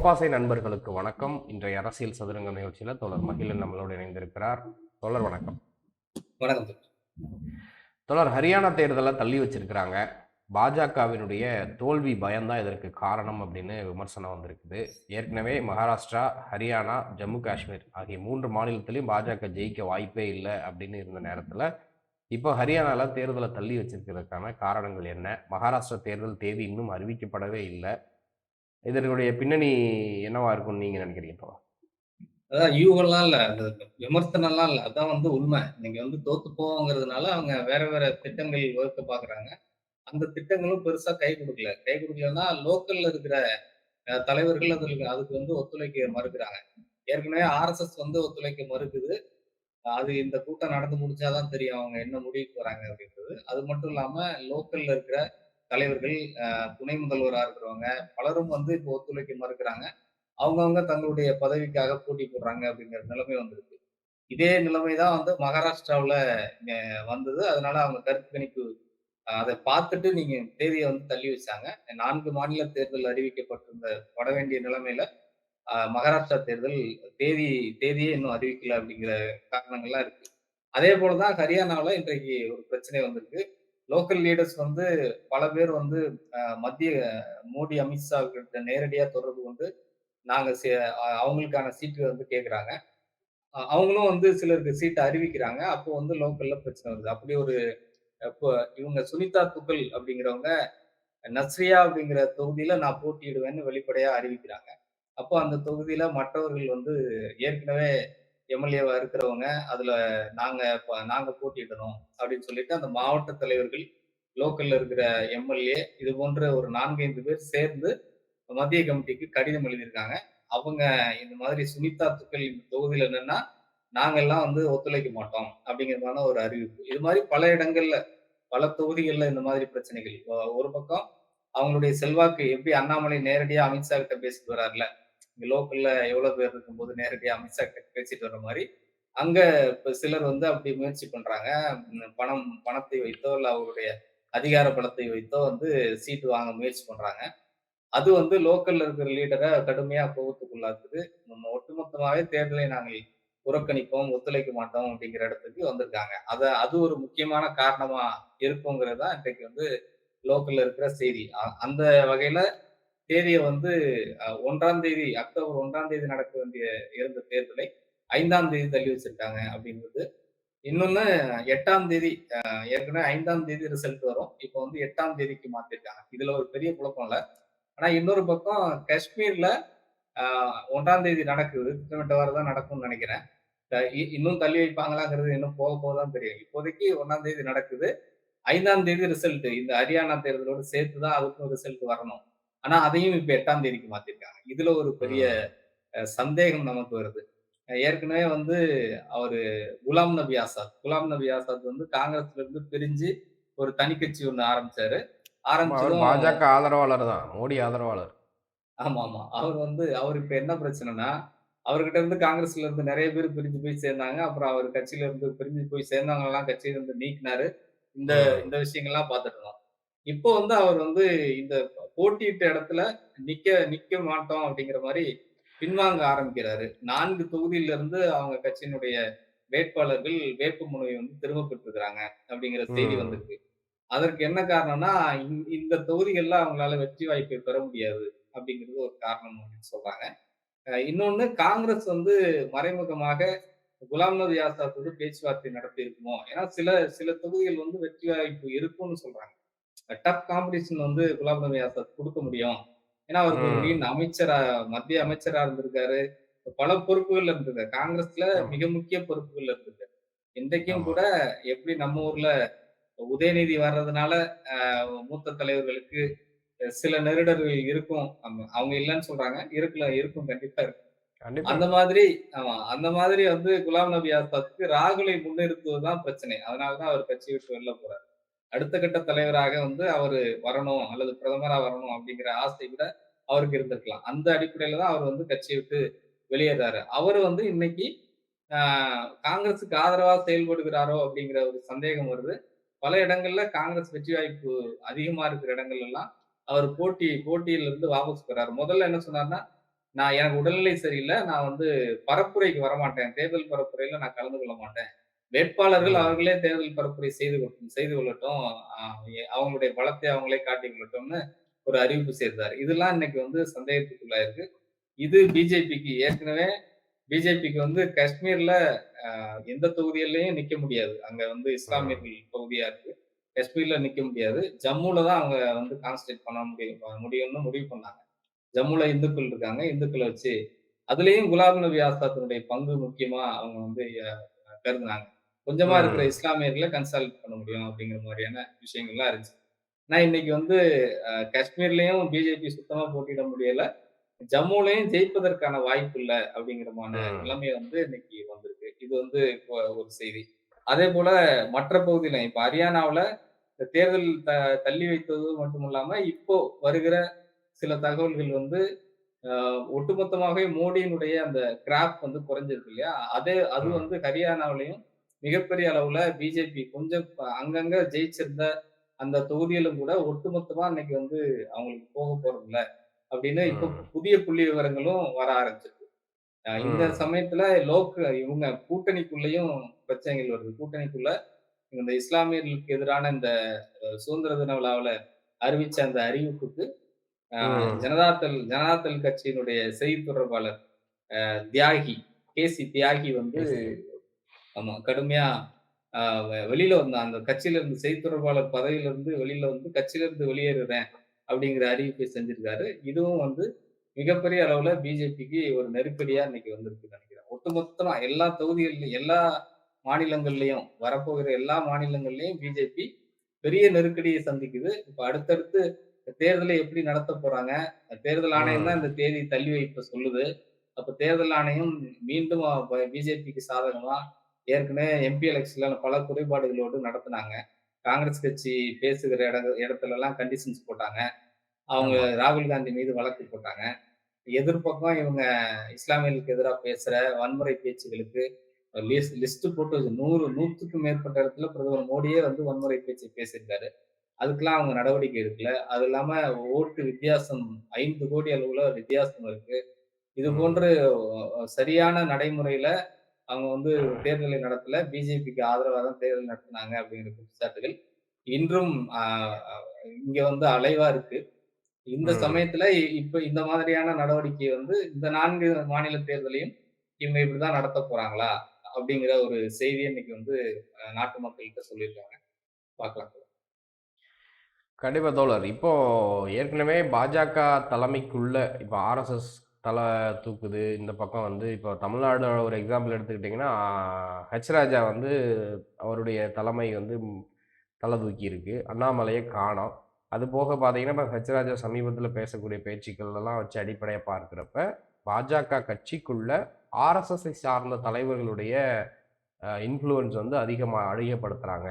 தோப்பாசை நண்பர்களுக்கு வணக்கம். இன்றைய அரசியல் சதுரங்க நிகழ்ச்சியில் தோழர் மகிழன் நம்மளோடு இணைந்திருக்கிறார். தோழர் வணக்கம். வணக்கம் தோழர். தோழர் ஹரியானா தேர்தலை தள்ளி வச்சிருக்கிறாங்க. பாஜகவினுடைய தோல்வி பயம்தான் இதற்கு காரணம் அப்படின்னு விமர்சனம் வந்திருக்குது. ஏற்கனவே மகாராஷ்டிரா ஹரியானா ஜம்மு காஷ்மீர் ஆகிய மூன்று மாநிலத்திலையும் பாஜக ஜெயிக்க வாய்ப்பே இல்லை அப்படின்னு இருந்த நேரத்தில் இப்போ ஹரியானால தேர்தலை தள்ளி வச்சிருக்கிறதுக்கான காரணங்கள் என்ன? மகாராஷ்டிரா தேர்தல் தேதி இன்னும் அறிவிக்கப்படவே இல்லை. இதனுடைய பின்னணி என்னவா இருக்கும்னு நீங்க நினைக்கிறீங்க அதான் யூகம்லாம் இல்ல அந்த விமர்சனம்லாம் இல்ல. அதான் வந்து உண்மை. நீங்க வந்து தோத்து போவோங்கிறதுனால அவங்க வேற வேற திட்டங்கள் வகுக்க பாக்குறாங்க. அந்த திட்டங்களும் பெருசா கை கொடுக்கல. கை கொடுக்கலன்னா லோக்கல்ல இருக்கிற தலைவர்கள் அதுக்கு அதுக்கு வந்து ஒத்துழைக்க மறுக்கிறாங்க. ஏற்கனவே ஆர்எஸ்எஸ் வந்து ஒத்துழைக்க மறுக்குது. அது இந்த கூட்டம் நடந்து முடிச்சாதான் தெரியும் அவங்க என்ன முடிவுக்கு வராங்க அப்படின்றது. அது மட்டும் இல்லாம லோக்கல்ல இருக்கிற தலைவர்கள் துணை முதல்வராக இருக்கிறவங்க பலரும் வந்து இப்போ ஒத்துழைக்க மறுக்கிறாங்க. அவங்கவுங்க தங்களுடைய பதவிக்காக போட்டி போடுறாங்க அப்படிங்கிற நிலைமை வந்திருக்கு. இதே நிலைமை தான் வந்து மகாராஷ்டிராவில் வந்தது. அதனால அவங்க கருத்து கணிப்பு அதை பார்த்துட்டு நீங்க தேதியை வந்து தள்ளி வச்சாங்க. நான்கு மாநில தேர்தல் அறிவிக்கப்பட்டிருந்த பட வேண்டிய நிலைமையில மகாராஷ்டிரா தேர்தல் தேதி தேதியே இன்னும் அறிவிக்கல அப்படிங்கிற காரணங்கள்லாம் இருக்கு. அதே போலதான் ஹரியானாவில் இன்றைக்கு ஒரு பிரச்சனை வந்திருக்கு. லோக்கல் லீடர்ஸ் வந்து பல பேர் வந்து மத்திய மோடி அமித்ஷா கிட்ட நேரடியா தொடர்பு கொண்டு நாங்க சே- அவங்களுக்கான சீட்டு வந்து கேக்குறாங்க. அவங்களும் வந்து சிலருக்கு சீட்டு அறிவிக்கிறாங்க. அப்போ வந்து லோக்கல்ல பிரச்சனை வருது. அப்படி ஒரு இப்போ இவங்க சுனிதா துக்கல் அப்படிங்கிறவங்க நஸ்ரியா அப்படிங்கிற தொகுதியில நான் போட்டியிடுவேன்னு வெளிப்படையா அறிவிக்கிறாங்க. அப்போ அந்த தொகுதியில மற்றவர்கள் வந்து ஏற்கனவே எம்எல்ஏவா இருக்கிறவங்க அதுல நாங்க நாங்க போட்டியிடணும் அப்படின்னு சொல்லிட்டு அந்த மாவட்ட தலைவர்கள் லோக்கல்ல இருக்கிற எம்எல்ஏ இது போன்ற ஒரு நான்கைந்து பேர் சேர்ந்து மத்திய கமிட்டிக்கு கடிதம் எழுதியிருக்காங்க. அவங்க இந்த மாதிரி சுனிதா துக்கள் இந்த தொகுதியில என்னன்னா நாங்கெல்லாம் வந்து ஒத்துழைக்க மாட்டோம் அப்படிங்கிறதான ஒரு அறிவிப்பு. இது மாதிரி பல இடங்கள்ல பல தொகுதிகளில் இந்த மாதிரி பிரச்சனைகள். ஒரு பக்கம் அவங்களுடைய செல்வாக்கு எப்படி அண்ணாமலை நேரடியாக அமித்ஷா கிட்ட பேசிட்டு வர்றாருல இங்க லோக்கல்ல எவ்வளவு பேர் இருக்கும்போது நேரடியாக அமித்ஷா கிட்ட பேசிட்டு வர மாதிரி அங்க இப்ப சிலர் வந்து அப்படி முயற்சி பண்றாங்க. பணம் பணத்தை வைத்தோ இல்ல அவருடைய அதிகார பலத்தை வைத்தோ வந்து சீட்டு வாங்க முயற்சி பண்றாங்க. அது வந்து லோக்கல்ல இருக்கிற லீடரை கடுமையா கோபத்துக்குள்ளாக்குது. நம்ம ஒட்டுமொத்தமாவே தேர்தலை நாங்கள் புறக்கணிப்போம் ஒத்துழைக்க மாட்டோம் அப்படிங்கிற இடத்துக்கு வந்திருக்காங்க. அத அது ஒரு முக்கியமான காரணமா இருக்குங்கிறது தான் இன்றைக்கு வந்து லோக்கல்ல இருக்கிற செய்தி. அந்த வகையில தேதியை வந்து ஒன்றாம் தேதி அக்டோபர் ஒன்றாம் தேதி நடக்க வேண்டிய இருந்த தேர்தலை ஐந்தாம் தேதி தள்ளி வச்சிருக்காங்க அப்படிங்கிறது இன்னொன்னு எட்டாம் தேதி ஏற்கனவே ஐந்தாம் தேதி ரிசல்ட் வரும். இப்போ வந்து எட்டாம் தேதிக்கு மாத்திருக்காங்க. இதுல ஒரு பெரிய குழப்பம் இல்லை. ஆனா இன்னொரு பக்கம் காஷ்மீர்ல ஒன்றாம் தேதி நடக்குது. திட்டமிட்ட வாரம் தான் நடக்கும்னு நினைக்கிறேன். இ- இன்னும் தள்ளி வைப்பாங்களாங்கிறது இன்னும் போக போக தான் தெரியும். இப்போதைக்கு ஒன்றாம் தேதி நடக்குது. ஐந்தாம் தேதி ரிசல்ட் இந்த ஹரியானா தேர்தலோடு சேர்த்து தான் அதுக்கும் ரிசல்ட் வரணும். ஆனா அதையும் இப்ப எட்டாம் தேதிக்கு மாத்திருக்காங்க. இதுல ஒரு பெரிய சந்தேகம் நமக்கு வருது. ஏற்கனவே வந்து அவரு குலாம் நபி ஆசாத் குலாம் நபி ஆசாத் வந்து காங்கிரஸ்ல இருந்து பிரிஞ்சு ஒரு தனி கட்சி ஒண்ணு ஆரம்பிச்சாரு. ஆரம்பிச்சதும் பாஜக ஆதரவாளர் தான் மோடி ஆதரவாளர். ஆமா ஆமா. அவர் வந்து அவர் இப்ப என்ன பிரச்சனைனா அவர்கிட்ட இருந்து காங்கிரஸ்ல இருந்து நிறைய பேர் பிரிஞ்சு போய் சேர்ந்தாங்க. அப்புறம் அவர் கட்சியில இருந்து பிரிஞ்சு போய் சேர்ந்தவங்க எல்லாம் கட்சியில இருந்து நீக்கினாரு. இந்த. இந்த விஷயங்கள்லாம் பார்த்துட்டு இருந்தோம். இப்போ வந்து அவர் வந்து இந்த போட்டியிட்ட இடத்துல நிக்க நிக்க மாட்டோம் அப்படிங்கிற மாதிரி பின்வாங்க ஆரம்பிக்கிறாரு. நான்கு தொகுதியில இருந்து அவங்க கட்சியினுடைய வேட்பாளர்கள் வேட்பு மனுவை வந்து திரும்ப பெற்றிருக்கிறாங்க அப்படிங்கிற செய்தி. வந்திருக்கு. அதற்கு என்ன காரணம்னா இந்த தொகுதிகள்ல அவங்களால வெற்றி வாய்ப்பை பெற முடியாது அப்படிங்கிறது ஒரு காரணம் அப்படின்னு சொல்றாங்க. இன்னொன்னு காங்கிரஸ் வந்து மறைமுகமாக குலாம் நபி ஆசாத்தோடு பேச்சுவார்த்தை நடத்தி இருக்குமோ ஏன்னா சில சில தொகுதிகள் வந்து வெற்றி வாய்ப்பு இருக்கும்னு சொல்றாங்க. டஃப் காம்படிஷன் வந்து குலாம் நபி ஆசாத் கொடுக்க முடியும். ஏன்னா அவர். நீண்ட அமைச்சரா மத்திய அமைச்சரா இருந்திருக்காரு. பல பொறுப்புகள் இருந்திருக்காரு காங்கிரஸ்ல. மிக முக்கிய பொறுப்புகள் இருந்திருக்காரு இன்றைக்கும். கூட எப்படி நம்ம ஊர்ல உதயநிதி வர்றதுனால மூத்த தலைவர்களுக்கு சில நெருடர்கள் இருக்கும். அவங்க இல்லைன்னு சொல்றாங்க. இருக்குல்ல இருக்கும் கண்டிப்பா இருக்கும் அந்த மாதிரி ஆமா அந்த மாதிரி வந்து குலாம் நபி ஆசாத்துக்கு ராகுலை முன்னிறுத்துவதுதான் பிரச்சனை. அதனாலதான் அவர் கட்சி விட்டு வெளில போறாரு. அடுத்த கட்ட தலைவராக வந்து அவர் வரணும் அல்லது பிரதமராக வரணும் அப்படிங்கிற ஆசை விட அவருக்கு இருந்திருக்கலாம். அந்த அடிப்படையில தான் அவர் வந்து கட்சியை விட்டு வெளியேறாரு. அவர் வந்து இன்னைக்கு காங்கிரஸுக்கு ஆதரவா செயல்படுகிறாரோ அப்படிங்கிற ஒரு சந்தேகம் வருது. பல இடங்கள்ல காங்கிரஸ் வெற்றி வாய்ப்பு அதிகமா இருக்கிற இடங்கள் எல்லாம் அவர் போட்டி போட்டியில இருந்து வாபஸ் பெறாரு. முதல்ல என்ன சொன்னார்னா நான் எனக்கு உடல்நிலை சரியில்லை. நான் வந்து பரப்புரைக்கு வரமாட்டேன். தேர்தல் பரப்புரையில நான் கலந்து கொள்ள மாட்டேன். வேட்பாளர்கள். அவர்களே தேர்தல் பரப்புரை செய்து செய்து கொள்ளட்டும். அவங்களுடைய பலத்தை அவங்களே காட்டிக் கொள்ளட்டும்னு ஒரு அறிவிப்பு செய்தார். இதெல்லாம் இன்னைக்கு வந்து சந்தேகத்துக்குள்ளாயிருக்கு. இது பிஜேபிக்கு ஏற்கனவே பிஜேபிக்கு வந்து காஷ்மீர்ல எந்த தொகுதிகள்லயும் நிக்க முடியாது. அங்க வந்து. இஸ்லாமியர்கள் பகுதியா இருக்கு. காஷ்மீர்ல நிக்க முடியாது. ஜம்முல தான் அவங்க வந்து கான்சன்ட்ரேட் பண்ண முடியும் முடியும்னு முடிவு பண்ணாங்க. ஜம்முல இந்துக்கள் இருக்காங்க. இந்துக்கள வச்சு அதுலயும் குலாம் நபி ஆசாத்தினுடைய பங்கு முக்கியமா அவங்க வந்து கருதுனாங்க. கொஞ்சமா இருக்கிற ம். இஸ்லாமியர்கள கன்சால்ட் பண்ண முடியும் அப்படிங்கிற மாரியான விஷயங்கள்லாம் இருந்துச்சு. ஆனா இன்னைக்கு வந்து அ காஷ்மீர்லயும் பிஜேபி சுத்தமா போட்டியிட முடியல. ஜம்முலயும் ஜெயிப்பதற்கான வாய்ப்பு இல்ல அப்படிங்கிறமான ம். நிலைமை வந்து இன்னைக்கு வந்திருக்கு. இது வந்து இப்போ ஒரு செய்தி. அதேபோல மற்ற பகுதியில இப்ப ஹரியானாவுல இந்த தேர்தல் த தள்ளி வைத்தது மட்டும் இல்லாம, இப்போ வருகிற சில தகவல்கள் வந்து அ ஒட்டுமொத்தமாவே மோடியினுடைய அந்த கிராப் வந்து குறைஞ்சிருக்கு இல்லையா? அதே அது ம். வந்து ஹரியானாவிலயும் மிகப்பெரிய அளவுல பிஜேபி கொஞ்சம் அங்கங்க ஜெயிச்சிருந்த அந்த தொகுதிகளும் கூட ஒட்டுமொத்தமா இன்னைக்கு வந்து அவங்களுக்கு போக போறதில்ல. அப்படின்னு இப்போ. புதிய புள்ளி விவரங்களும் வர ஆரம்பிச்சிருக்கு. இந்த. சமயத்துல லோக் இவங்க கூட்டணிக்குள்ளேயும் பிரச்சனைகள் வருது. கூட்டணிக்குள்ள இந்த இஸ்லாமியர்களுக்கு எதிரான இந்த சுதந்திர தின விழாவுல அறிவிச்ச அந்த அறிவிப்புக்கு. ஜனதாதள் ஜனதாதள் கட்சியினுடைய செய்தி தொடர்பாளர் தியாகி, கே.சி. தியாகி வந்து. ஆமா கடுமையா வெ வெளியில வந்தான். அந்த கட்சியில இருந்து செய்தி தொடர்பாளர் பதவியிலிருந்து வெளியில வந்து கட்சியில இருந்து வெளியேறுறேன் அப்படிங்கிற அறிவிப்பை செஞ்சிருக்காரு. இதுவும் வந்து மிகப்பெரிய அளவுல பிஜேபிக்கு ஒரு நெருக்கடியா இன்னைக்கு வந்திருக்குன்னு நினைக்கிறேன். ஒட்டுமொத்தமா எல்லா தொகுதிகள்லயும், எல்லா மாநிலங்கள்லயும் வரப்போகிற எல்லா மாநிலங்கள்லயும் பிஜேபி பெரிய நெருக்கடியை சந்திக்குது. இப்ப அடுத்தடுத்து தேர்தலை எப்படி நடத்தப் போறாங்க? தேர்தல் ஆணையம் தான். இந்த தேதி தள்ளி வைக்க சொல்லுது. அப்ப தேர்தல் ஆணையம் மீண்டும் பிஜேபிக்கு சாதகமா ஏற்கனவே எம்பி எலக்ஷன்ல பல குறைபாடுகளோடு நடத்துனாங்க. காங்கிரஸ் கட்சி பேசுகிற எட இடத்துலலாம் கண்டிஷன்ஸ் போட்டாங்க. அவங்க. ராகுல் காந்தி மீது வழக்கு போட்டாங்க. எதிர்பக்கம் இவங்க இஸ்லாமியர்களுக்கு எதிரா பேசுற வன்முறை பேச்சுகளுக்கு லிஸ் லிஸ்ட் போட்டு 100 100க்கும் மேற்பட்ட இடத்துல பிரதமர் மோடியே வந்து வன்முறை பேச்சு பேசியிருக்காரு. அதுக்கெல்லாம் அவங்க நடவடிக்கை எடுக்கல. அது இல்லாம ஓட்டு வித்தியாசம் 5,00,00,000 அளவுல வித்தியாசம் இருக்கு. இது. போன்று சரியான நடைமுறையில அவங்க வந்து தேர்தலை நடத்தல. பிஜேபிக்கு ஆதரவா தான் தேர்தல் நடத்துனாங்க அப்படிங்கிற குற்றச்சாட்டுகள் இன்றும் இங்க வந்து அலைவா இருக்கு. இந்த. சமயத்துல இப்ப இந்த மாதிரியான நடவடிக்கை வந்து இந்த 4 மாநில தேர்தலையும் இவங்க இப்படிதான் நடத்தப் போறாங்களா? அப்படிங்கிற ஒரு செய்திய இன்னைக்கு வந்து நாட்டு மக்கள்கிட்ட சொல்லியிருக்காங்க. பார்க்கலாம். கண்டிப்பா தோழர். இப்போ ஏற்கனவே பாஜக தலைமைக்குள்ள இப்ப ஆர்எஸ்எஸ் தலை தூக்குது. இந்த பக்கம் வந்து இப்போ தமிழ்நாடு ஒரு எக்ஸாம்பிள் எடுத்துக்கிட்டிங்கன்னா ஹெச் ராஜா வந்து அவருடைய தலைமை வந்து தலை தூக்கி தூக்கியிருக்கு. அண்ணாமலையை காணோம். அது போக பார்த்தீங்கன்னா, இப்போ ஹெச் சமீபத்தில் பேசக்கூடிய பேச்சுக்கள்லாம் வச்சு அடிப்படையாக பார்க்குறப்ப பாஜக கட்சிக்குள்ள ஆர்எஸ்எஸ்ஸை சார்ந்த தலைவர்களுடைய இன்ஃப்ளூயன்ஸ் வந்து அதிகமாக அதிகப்படுத்துறாங்க.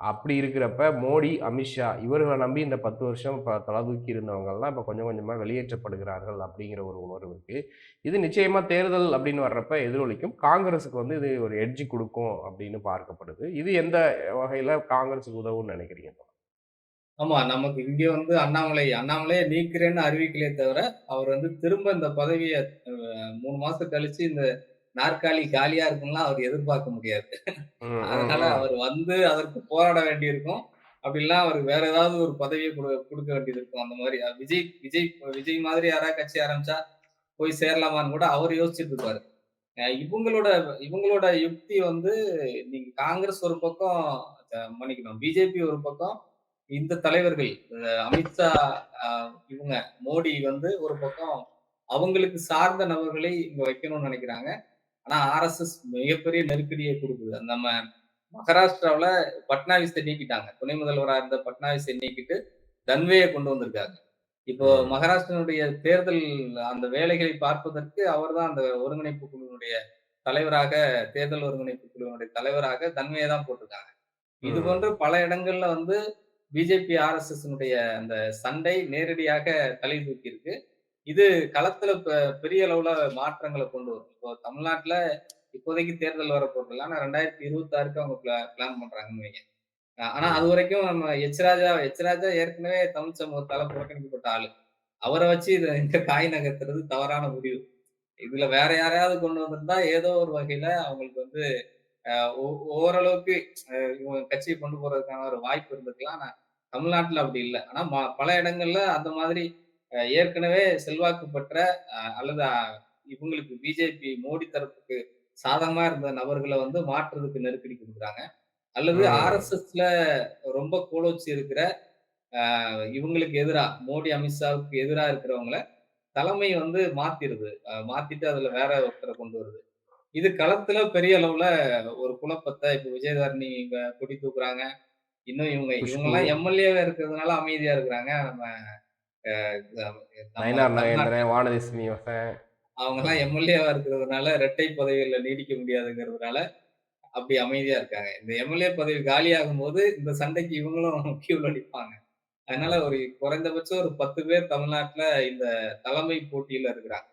அப்படி இருக்கிறப்ப மோடி, அமித்ஷா இவர்களை நம்பி இந்த 10 வருஷம் இப்போ தல இருந்தவங்கள்லாம் இப்போ கொஞ்சம் கொஞ்சமாக வெளியேற்றப்படுகிறார்கள் அப்படிங்கிற ஒரு உணர்வு இருக்குது இது நிச்சயமாக தேர்தல் அப்படின்னு வர்றப்ப எதிரொலிக்கும். காங்கிரஸுக்கு வந்து இது ஒரு எட்ஜி கொடுக்கும் அப்படின்னு பார்க்கப்படுது. இது எந்த வகையில் காங்கிரஸுக்கு உதவும்னு நினைக்கிறீங்க? ஆமா. நமக்கு இங்க வந்து அண்ணாமலை அண்ணாமலையை நீக்கிறேன்னு அறிவிக்கலே தவிர, அவர் வந்து திரும்ப இந்த பதவியை மூணு 3 மாசம் கழிச்சு இந்த நாற்காலி காலியா இருக்கும்லாம் அவர் எதிர்பார்க்க முடியாது. அதனால. அவர் வந்து அதற்கு போராட வேண்டியிருக்கும். அப்படி இல்லனா அவருக்கு வேற ஏதாவது ஒரு பதவிய குடு குடுக்க வேண்டியது இருக்கும். அந்த மாரி விஜய் விஜய் விஜய் மாதிரி யாராவது கட்சி ஆரம்பிச்சா போய் சேரலாமான்னு கூட அவர் யோசிச்சுட்டு இருப்பாரு. இவங்களோட இவங்களோட யுக்தி வந்து நீங்க காங்கிரஸ் ஒரு பக்கம் மன்னிக்கணும். பிஜேபி ஒரு பக்கம் இந்த தலைவர்கள் அமித்ஷா, இவங்க மோடி வந்து ஒரு பக்கம் அவங்களுக்கு சார்ந்த நபர்களை இங்க வைக்கணும்னு நினைக்கிறாங்க. ஆனா ஆர்எஸ்எஸ் மிகப்பெரிய நெருக்கடிய குடுக்குது. நம்ம மகாராஷ்டிராவுல பட்னாவிஸ நீக்கிட்டாங்க. துணை முதல்வரா இருந்த பட்னாவிஸ நீக்கிட்டு தன்வேய கொண்டு வந்திருக்காங்க. இப்போ ம். மகாராஷ்டிராவினுடைய தேர்தல் அந்த வேலைகளை பார்ப்பதற்கு அவர்தான் அந்த ஒருங்கிணைப்பு குழுவினுடைய தலைவராக தேர்தல் ஒருங்கிணைப்பு குழுவினுடைய தலைவராக தன்மைய தான் போட்டிருக்காங்க. இது. போன்று பல இடங்கள்ல வந்து பிஜேபி, ஆர்எஸ்எஸ்னுடைய அந்த சண்டை நேரடியாக தலை தூக்கியிருக்கு. இது களத்துல பெரிய அளவுல மாற்றங்களை கொண்டு வரும். இப்போ தமிழ்நாட்டுல இப்போதைக்கு தேர்தல் வரப்போறதில்ல. ஆனா 2026க்கு அவங்க பிளான் பண்றாங்கன்னு வைங்க. ஆனா அது வரைக்கும் நம்ம எச் ராஜா எச் ராஜா ஏற்கனவே தமிழ் சமூகத்தால புறக்கணிக்கப்பட்ட ஆளு. அவரை வச்சு இத இந்த காய் நகர்த்துறது தவறான முடிவு. இதுல வேற யாரையாவது கொண்டு வந்திருந்தா ஏதோ ஒரு வகையில அவங்களுக்கு வந்து ஓரளவுக்கு இவங்க கட்சியை கொண்டு போறதுக்கான ஒரு வாய்ப்பு இருந்திருக்கலாம். ஆனா தமிழ்நாட்டுல அப்படி இல்லை ஆனா ம பல இடங்கள்ல அந்த மாதிரி ஏற்கனவே செல்வாக்கு பெற்ற அல்லது இவங்களுக்கு பிஜேபி மோடி தரப்புக்கு சாதகமா இருந்த நபர்கள வந்து மாற்றுறதுக்கு நெருக்கடி குடுக்குறாங்க. அல்லது. ஆர்எஸ்எஸ்ல ரொம்ப கோலோச்சி இருக்கிற இவங்களுக்கு எதிரா மோடி, அமித்ஷாவுக்கு எதிரா இருக்கிறவங்கள தலைமை வந்து மாத்திருது. அ மாத்திட்டு அதுல வேற ஒருத்தர கொண்டு வருது. இது களத்துல பெரிய அளவுல ஒரு குழப்பத்த இப்ப விஜயதரணி இங்க கொடி தூக்குறாங்க. இன்னும் இவங்க குஷ்பு, இவங்கலாம் எம்எல்ஏவா இருக்கிறதுனால அமைதியா இருக்கிறாங்க. நம்ம அ நம்ம நயினார் தமிழ்நாட்டுல நாகேந்திரன், வானதி சீனிவாசன். அவங்கலாம் எம்எல்ஏவா இருக்கிறதுனால இரட்டை பதவிகள்ல நீடிக்க முடியாதுங்கிறதுனால அப்படி அமைதியா இருக்காங்க. இந்த எம்எல்ஏ பதவி காலியாகும்போது இந்த சண்டைக்கு இவங்களும் கியூல நிப்பாங்க. அதனால ஒரு குறைந்தபட்சம் ஒரு 10 பேர் தமிழ்நாட்டுல இந்த தலைமை போட்டியில இருக்கிறாங்க.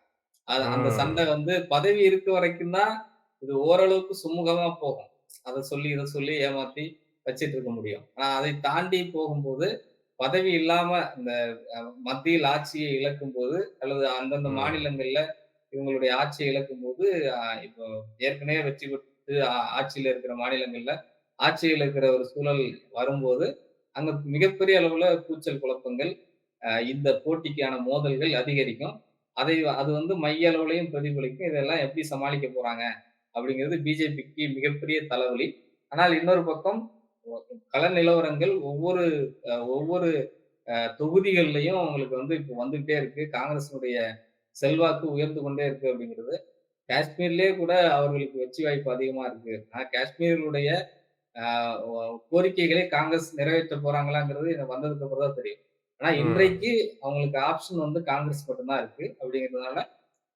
அது அந்த. சண்டை வந்து பதவி இருக்க வரைக்கும் தான் இது ஓரளவுக்கு சுமூகமா போகும். அத சொல்லி, இத சொல்லி ஏமாத்தி வச்சுட்டு இருக்க முடியும். ஆனா அதை தாண்டி போகும்போது, பதவி இல்லாம இந்த மத்தியில் ஆட்சியை இழக்கும்போது, அல்லது அந்தந்த. மாநிலங்கள்ல இவங்களுடைய ஆட்சியை இழக்கும்போது, அ இப்போ ஏற்கனவே வெற்றி பெற்று ஆட்சியில இருக்கிற மாநிலங்கள்ல, ஆட்சியில் இருக்கிற ஒரு சூழல் வரும்போது, அங்க மிகப்பெரிய அளவுல கூச்சல் குழப்பங்கள், இந்த போட்டிக்கான மோதல்கள் அதிகரிக்கும். அதை அது வந்து மைய அளவுலயும் பிரதிபலிக்கும். இதெல்லாம் எப்படி சமாளிக்க போறாங்க? அப்படிங்கிறது பிஜேபிக்கு மிகப்பெரிய தலைவலி. ஆனால் இன்னொரு பக்கம் கள நிலவரங்கள் ஒவ்வொரு ஒவ்வொரு தொகுதிகள்லயும் அவங்களுக்கு வந்து இப்போ வந்துகிட்டே இருக்கு. காங்கிரஸினுடைய செல்வாக்கு உயர்ந்து கொண்டே இருக்கு அப்படிங்கிறது. காஷ்மீர்லயே கூட அவர்களுக்கு வெற்றி வாய்ப்பு அதிகமா இருக்கு. ஆனா காஷ்மீர்களுடைய கோரிக்கைகளை காங்கிரஸ் நிறைவேற்ற போறாங்களாங்கிறது வந்ததுக்கு அப்புறம் தான் தெரியும். ஆனா. இன்றைக்கு அவங்களுக்கு ஆப்ஷன் வந்து காங்கிரஸ் மட்டும் தான் இருக்கு. அப்படிங்கிறதுனால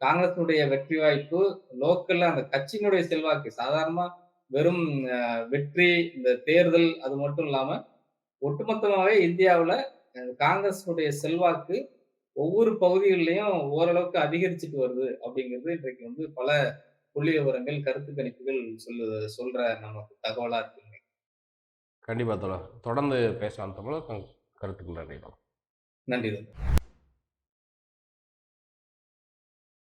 காங்கிரஸினுடைய வெற்றி வாய்ப்பு லோக்கல்ல அந்த கட்சியினுடைய செல்வாக்கு சாதாரணமா வெறும் வெற்றி, இந்த தேர்தல் அது மட்டும் இல்லாம, ஒட்டுமொத்தமாவே இந்தியாவுல அ காங்கிரஸினுடைய செல்வாக்கு ஒவ்வொரு பகுதிகள்லயும் ஓரளவுக்கு அதிகரிச்சுட்டு வருது அப்படிங்கிறது இன்றைக்கு வந்து பல புள்ளி விவரங்கள், கருத்து கணிப்புகள் சொல்லு சொல்ற நமக்கு தகவலா இருக்குங்க. கண்டிப்பா. தொடர்ந்து பேசலாம் தோழர். கருத்துக்கள் நன்றி. நன்றி.